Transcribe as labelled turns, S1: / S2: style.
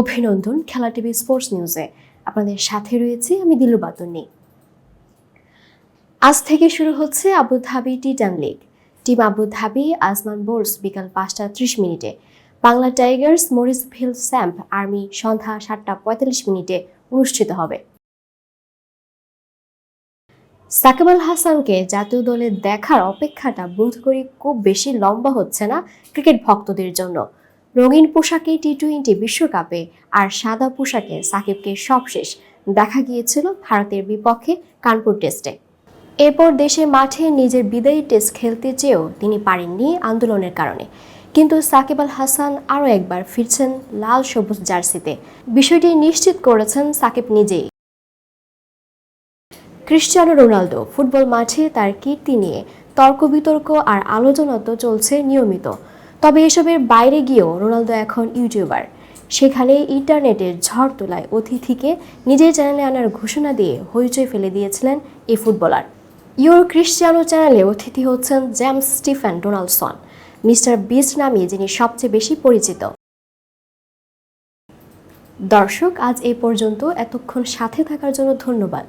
S1: অভিনন্দন খেলা TV sports নিউজে। আপনাদের সাথে রয়েছি আমি দিলু বাতনি আজ থেকে শুরু হচ্ছে Abu Dhabi T ten league team Abu Dhabi Ajman Bolts বিকাল পাঁচটা ত্রিশ মিনিটে। Bangla Tigers Morris Morrisville Samp Army সন্ধ্যা সাতটা পঁয়তাল্লিশ মিনিটে অনুষ্ঠিত হবে। সাকিব আল হাসানকে জাতীয় দলে দেখার অপেক্ষাটা বোধ করি খুব বেশি লম্বা হচ্ছে না ক্রিকেট ভক্তদের জন্য। রঙিন পোশাকে টি টোয়েন্টি বিশ্বকাপে আর সাদা পোশাকে সাকিবকে সবশেষ দেখা গিয়েছিল ভারতের বিপক্ষে কানপুর টেস্টে। এরপর দেশে মাঠে নিজের বিদায়ী টেস্ট খেলতে চেয়েও তিনি পারেননি আন্দোলনের কারণে। কিন্তু সাকিব আল হাসান আরও একবার ফিরছেন লাল সবুজ জার্সিতে। বিষয়টি নিশ্চিত করেছেন সাকিব নিজেই। ক্রিশ্চিয়ানো রোনালদো ফুটবল মাঠে তার কীর্তি নিয়ে তর্ক বিতর্ক আর আলোচনা তো চলছে নিয়মিত। তবে এসবের বাইরে গিয়েও রোনালদো এখন ইউটিউবার। সেখানে ইন্টারনেটের ঝড় তোলায় অতিথিকে নিজের চ্যানেলে আনার ঘোষণা দিয়ে হইচই ফেলে দিয়েছিলেন এই ফুটবলার। ইউর ক্রিশ্চিয়ানো চ্যানেলে অতিথি হচ্ছেন James Stephen Donaldson mister Beast নামে যিনি সবচেয়ে বেশি পরিচিত। দর্শক, আজ এই পর্যন্ত। এতক্ষণ সাথে থাকার জন্য ধন্যবাদ।